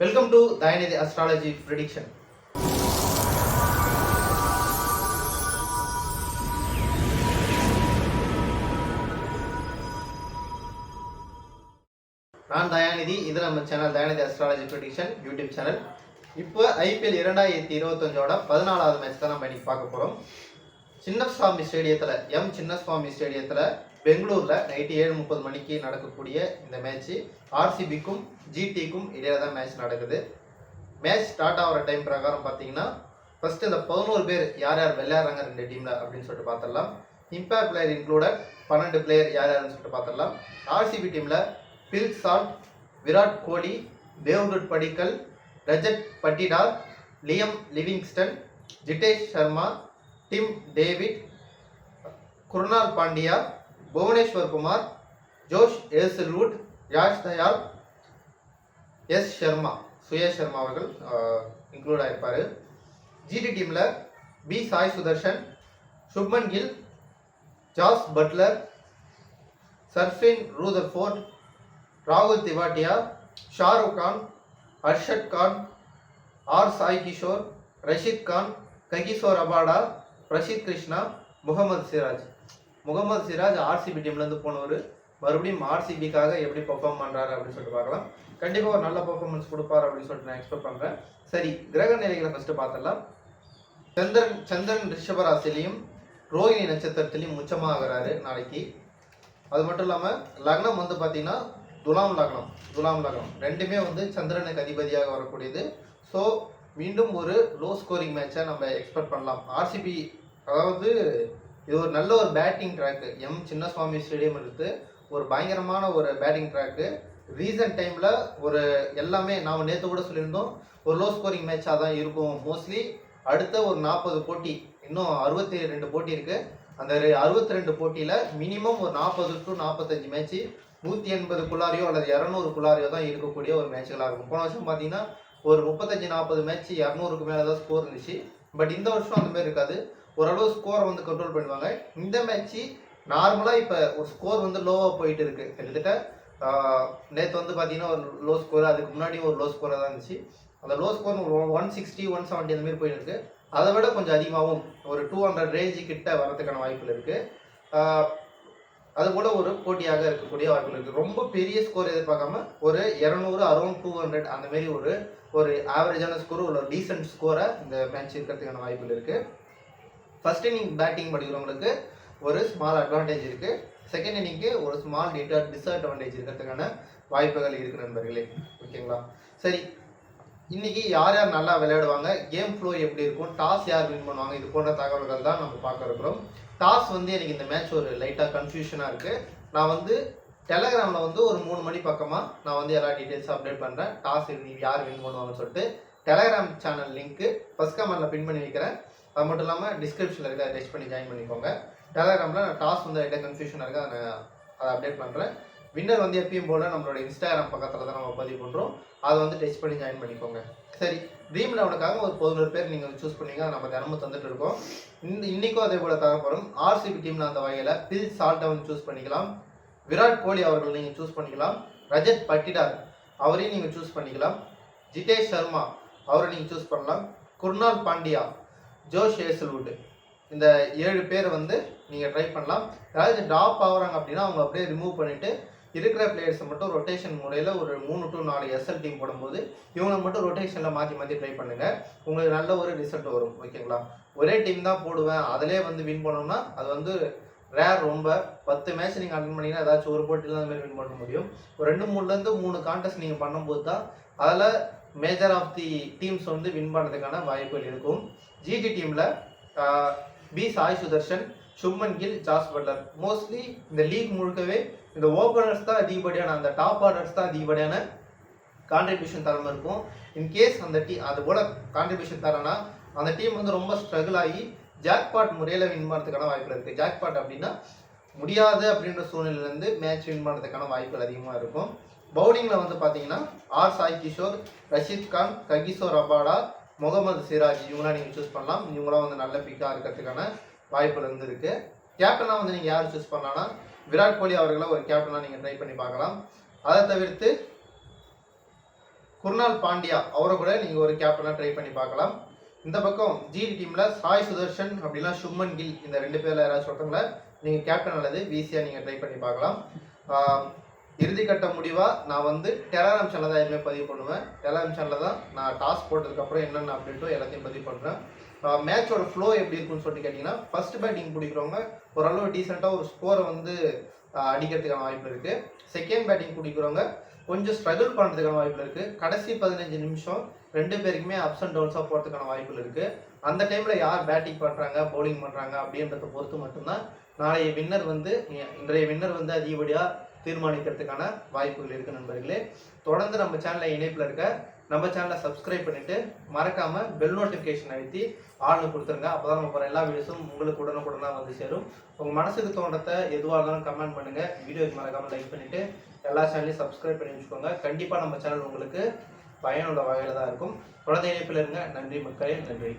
Welcome to Dayanidhi astrology prediction நான் தயாநிதி இது நம்ம channel Dayanidhi astrology prediction YouTube channel இப்போ ஐபிஎல் இரண்டாயிரத்தி இருபத்தஞ்சோட பதினாலாவது மேட்ச் தான் நம்ம இன்னைக்கு பார்க்க போகிறோம் சின்னசுவாமி ஸ்டேடியத்தில் எம் சின்னசுவாமி ஸ்டேடியத்தில் பெங்களூரில் நைட்டு ஏழு முப்பது மணிக்கு நடக்கக்கூடிய இந்த மேட்ச்சு. ஆர்சிபிக்கும் ஜிடிக்கும் இடையில தான் மேட்ச் நடக்குது. மேட்ச் ஸ்டார்ட் ஆகிற டைம் பிரகாரம் பார்த்தீங்கன்னா ஃபர்ஸ்ட் இந்த பதினோரு பேர் யார் யார் விளையாடுறாங்க ரெண்டு டீமில் அப்படின்னு சொல்லிட்டு பார்த்துடலாம். இம்பேக்ட் பிளேயர் இன்க்ளூடட் பன்னெண்டு பிளேயர் யார் யாருன்னு சொல்லிட்டு பார்த்துடலாம். ஆர்சிபி டீமில் Phil Salt Virat Kohli தேவ்குட் Padikkal Rajat Patidar Liam Livingstone Jitesh Sharma Tim David Krunal Pandya Bhuvneshwar Kumar Josh Hazlewood Yash Dayal S Sharma Suyash Sharma அவர்கள் இன்க்ளூட் ஆகிருப்பார் ஜிடி டீமில் B Sai Sudharsan Shubman Gill Jos Buttler Sherfane Rutherford ராகுல் Tewatia Shahrukh Khan Arshad Khan R Sai Kishore Rashid Khan Kagiso Rabada Prasidh Krishna Mohammed Siraj. Mohammed Siraj RCB டீம்லேருந்து போனவர். மறுபடியும் ஆர்சிபிக்காக எப்படி perform பண்ணுறாரு அப்படின்னு சொல்லிட்டு பார்க்கலாம். கண்டிப்பாக ஒரு நல்ல பெர்ஃபார்மன்ஸ் கொடுப்பார் அப்படின்னு சொல்லிட்டு நான் எக்ஸ்பெக்ட் பண்ணுறேன் சரி கிரக நிலைகளை ஃபஸ்ட்டு பார்த்துடலாம். சந்திரன் சந்திரன் ரிஷபராசிலையும் ரோஹிணி நட்சத்திரத்திலையும் உச்சமாகிறாரு நாளைக்கு. அது மட்டும் இல்லாமல் லக்னம் வந்து பார்த்தீங்கன்னா துலாம் லக்னம் துலாம் லக்னம். ரெண்டுமே வந்து சந்திரனுக்கு அதிபதியாக வரக்கூடியது. ஸோ மீண்டும் ஒரு லோ ஸ்கோரிங் மேட்சை நம்ம எக்ஸ்பெக்ட் பண்ணலாம். ஆர்சிபி அதாவது இது ஒரு நல்ல ஒரு batting track M Chinnaswamy stadium இருக்குது ஒரு பயங்கரமான ஒரு பேட்டிங் ட்ராக்கு ரீசன்ட் டைமில் ஒரு எல்லாமே நாம் நேற்று கூட சொல்லியிருந்தோம். ஒரு லோ ஸ்கோரிங் மேட்சாக தான் இருக்கும். மோஸ்ட்லி அடுத்த ஒரு நாற்பது போட்டி இன்னும் அறுபத்தி ரெண்டு போட்டி இருக்குது அந்த அறுபத்தி ரெண்டு போட்டியில் மினிமம் ஒரு நாற்பது டு நாற்பத்தஞ்சு மேட்ச்சு நூற்றி எண்பதுக்குள்ளாரையோ அல்லது இரநூறுக்குள்ளாரையோ தான் இருக்கக்கூடிய ஒரு மேட்ச்களாக இருக்கும். போன வருஷம் பார்த்தீங்கன்னா ஒரு முப்பத்தஞ்சு நாற்பது மேட்ச் இரநூறுக்கு மேலே தான் ஸ்கோர் இருந்துச்சு. பட் இந்த வருஷம் அந்த மாதிரி இருக்காது. ஓரளவு ஸ்கோரை வந்து கண்ட்ரோல் பண்ணுவாங்க. இந்த மேட்ச்சு நார்மலாக இப்போ ஒரு ஸ்கோர் வந்து லோவாக போயிட்டு இருக்கு. கிட்டத்தட்ட நேற்று வந்து பார்த்தீங்கன்னா ஒரு லோ ஸ்கோர் அதுக்கு முன்னாடியும் ஒரு லோ ஸ்கோராக தான் இருந்துச்சு. அந்த low score one sixty one seventy அந்த மாதிரி போயிட்டு இருக்கு. அதை விட கொஞ்சம் அதிகமாகவும் ஒரு டூ ஹண்ட்ரட் ரேஞ்சு கிட்ட வரதுக்கான வாய்ப்புகள் இருக்குது அது கூட ஒரு போட்டியாக இருக்கக்கூடிய வாய்ப்புகள் இருக்குது ரொம்ப பெரிய ஸ்கோர் எதிர்பார்க்காம ஒரு இரநூறு அரௌண்ட் டூ ஹண்ட்ரட் அந்த மாதிரி ஒரு ஒரு ஆவரேஜான ஸ்கோர் ஒரு டீசென்ட் ஸ்கோரை இந்த மேட்ச் இருக்கிறதுக்கான வாய்ப்புகள் இருக்குது ஃபர்ஸ்ட் இன்னிங் பேட்டிங் படிக்கிறவங்களுக்கு ஒரு ஸ்மால் அட்வான்டேஜ் இருக்குது செகண்ட் இன்னிங்க்கு ஒரு ஸ்மால் டிஸ்அட்வான்டேஜ் இருக்கிறதுக்கான வாய்ப்புகள் இருக்குது நண்பர்களே. ஓகேங்களா சரி இன்னைக்கு யார் யார் நல்லா விளையாடுவாங்க? கேம் ஃப்ளோ எப்படி இருக்கும்? டாஸ் யார் வின் பண்ணுவாங்க? இது போன்ற தகவல்கள் தான் நம்ம பார்க்க இருக்கிறோம். டாஸ் வந்து எனக்கு இந்த மேட்ச் ஒரு லைட்டாக கன்ஃபியூஷனாக இருக்குது நான் வந்து டெலகிராமில் வந்து ஒரு மூணு மணி பக்கமாக நான் வந்து எல்லா டீட்டெயில்ஸும் அப்டேட் பண்ணுறேன் டாஸ் இன்னைக்கு யார் வின் பண்ணுவாங்கன்னு சொல்லிட்டு டெலகிராம் சேனல் லிங்க்கு ஃபஸ்ட் கமெண்டில் பின் பண்ணி வைக்கிறேன். அது மட்டும் இல்லாமல் டிஸ்கிரிப்ஷனில் இருக்க டெஸ்ட் பண்ணி ஜாயின் பண்ணிக்கோங்க. டெலகிராமில் நான் டாஸ் வந்து லைட்டாக கன்ஃபியூஷனாக இருக்குது அதை நான் அதை அப்டேட் பண்ணுறேன் வின்னர் வந்து எப்பயும் போல நம்மளோட இன்ஸ்டாகிராம் பக்கத்தில் தான் நம்ம பதிவு பண்ணுறோம் அதை வந்து டெஸ்ட் பண்ணி ஜாயின் பண்ணிக்கோங்க. சரி ட்ரீம் லெவனுக்காக ஒரு பதினோரு பேர் நீங்கள் சூஸ் பண்ணீங்க. நம்ம தினமும் தந்துட்டு இருக்கோம். இந்த இன்னைக்கும் அதே போல தரப்படும் ஆர்சிபி டீமில் அந்த வகையில் பில் சால்ட்டை வந்து சூஸ் பண்ணிக்கலாம். விராட் கோலி அவர்கள் நீங்கள் சூஸ் பண்ணிக்கலாம். ரஜத் பட்டிடார் அவரையும் நீங்கள் சூஸ் பண்ணிக்கலாம். ஜிதேஷ் சர்மா அவரை நீங்கள் சூஸ் பண்ணலாம். குர்னால் பாண்டியா ஜோஷ் ஏசல்வுட் இந்த ஏழு பேர் வந்து நீங்கள் ட்ரை பண்ணலாம். யாராவது டாப் ஆகுறாங்க அப்படின்னா அவங்க அப்படியே ரிமூவ் பண்ணிவிட்டு இருக்கிற பிளேயர்ஸை மட்டும் ரொட்டேஷன் முறையில் ஒரு மூணு டு நாலு எஸ்எல் டீம் போடும்போது இவங்களை மட்டும் ரொட்டேஷனில் மாற்றி மாற்றி ட்ரை பண்ணுங்கள் உங்களுக்கு நல்ல ஒரு ரிசல்ட் வரும். ஓகேங்களா ஒரே டீம் தான் போடுவேன். அதிலே வந்து வின் பண்ணோம்னா அது வந்து ரேர் ரொம்ப. பத்து மேட்ச் நீங்கள் அட்டன் பண்ணீங்கன்னா ஏதாச்சும் ஒரு போட்டியில் அந்த மாதிரி வின் பண்ண முடியும். ஒரு ரெண்டு மூணுலேருந்து மூணு கான்டெஸ்ட் நீங்கள் பண்ணும்போது தான் அதில் மேஜர் ஆஃப் தி டீம்ஸ் வந்து வின் பண்ணுறதுக்கான வாய்ப்புகள் இருக்கும். ஜிடி டீமில் B Sai Sudharsan Shubman Gill Jos Buttler mostly இந்த லீக் முழுக்கவே இந்த ஓப்பனர்ஸ் தான் அதிகப்படியான அந்த டாப் ஆர்டர்ஸ் தான் அதிகப்படியான கான்ட்ரிபியூஷன் தரம் இருக்கும். இன்கேஸ் அந்த டீ அது போல கான்ட்ரிபியூஷன் தரனா அந்த டீம் வந்து ரொம்ப ஸ்ட்ரகிள் ஆகி ஜாக்பாட் முறையில் வின் பண்ணுறதுக்கான வாய்ப்புகள் இருக்குது ஜாக்பாட் அப்படின்னா முடியாது அப்படின்ற சூழ்நிலையிலேருந்து மேட்ச் வின் பண்ணுறதுக்கான வாய்ப்புகள் அதிகமாக இருக்கும். பவுலிங்கில் வந்து பார்த்தீங்கன்னா R Sai Kishore Rashid Khan Kagiso Rabada Mohammed Siraj இவங்களாம் நீங்கள் சூஸ் பண்ணலாம். இவங்களாம் வந்து நல்ல பிக்காக இருக்கிறதுக்கான வாய்ப்புகள் இருந்திருக்கு. கேப்டனாக வந்து நீங்கள் யார் சூஸ் பண்ணலாம்னா விராட் கோலி அவர்களை ஒரு கேப்டனாக நீங்கள் ட்ரை பண்ணி பார்க்கலாம். அதை தவிர்த்து குர்னால் பாண்டியா அவரை கூட நீங்கள் ஒரு கேப்டனாக ட்ரை பண்ணி பார்க்கலாம். இந்த பக்கம் ஜிடி டீமில் சாய் சுதர்ஷன் அப்படின்னா சும்மன் கில் இந்த ரெண்டு பேரில் யாராச்சும் ஒருத்தவங்கள நீங்கள் கேப்டன் அல்லது விசியாக நீங்கள் ட்ரை பண்ணி பார்க்கலாம். இறுதிக்கட்ட முடிவாக நான் வந்து டெலாகிராம் சேனல் தான் எதுவுமே பதிவு பண்ணுவேன். டெலாகிராம் சேனலில் தான் நான் டாஸ்க் போட்டதுக்கப்புறம் என்னென்ன அப்டேட்டோ எல்லாத்தையும் பதிவு பண்ணுறேன் மேட்சோட ஃப்ளோ எப்படி இருக்குன்னு சொல்லிட்டு கேட்டிங்கன்னா ஃபர்ஸ்ட் பேட்டிங் பிடிக்கிறவங்க ஓரளவு டீசெண்டாக ஒரு ஸ்கோரை வந்து அடிக்கிறதுக்கான வாய்ப்பு இருக்குது செகண்ட் பேட்டிங் பிடிக்கிறவங்க கொஞ்சம் ஸ்ட்ரகிள் பண்ணுறதுக்கான வாய்ப்பு இருக்குது கடைசி பதினஞ்சு நிமிஷம் ரெண்டு பேருக்குமே அப்ஸ் அண்ட் டவுன்ஸாக போகிறதுக்கான வாய்ப்புகள் இருக்குது அந்த டைமில் யார் பேட்டிங் பண்ணுறாங்க பவுலிங் பண்ணுறாங்க அப்படின்றத பொறுத்து மட்டும்தான் நாளைய வின்னர் வந்து இன்றைய வின்னர் வந்து அதிகப்படியாக தீர்மானிக்கிறதுக்கான வாய்ப்புகள் இருக்குது நண்பர்களே. தொடர்ந்து நம்ம சேனலில் இணைப்பில் இருக்க நம்ம சேனலை சப்ஸ்கிரைப் பண்ணிவிட்டு மறக்காம பெல் நோட்டிஃபிகேஷன் அழுத்தி ஆள்னு கொடுத்துருங்க. அப்பதான் நம்ம போகிற எல்லா வீடியோஸும் உங்களுக்கு உடனுக்குடனாக வந்து சேரும். உங்கள் மனசுக்கு தோன்றத்தை எதுவாக இருந்தாலும் கமெண்ட் பண்ணுங்கள் வீடியோக்கு மறக்காம லைக் பண்ணிவிட்டு எல்லா சேனலையும் சப்ஸ்கிரைப் பண்ணி வச்சுக்கோங்க. கண்டிப்பாக நம்ம சேனல் உங்களுக்கு பயனுள்ள வகையில் தான் இருக்கும். குழந்தை இணைப்பில் இருங்க. நன்றி மக்களே நன்றி.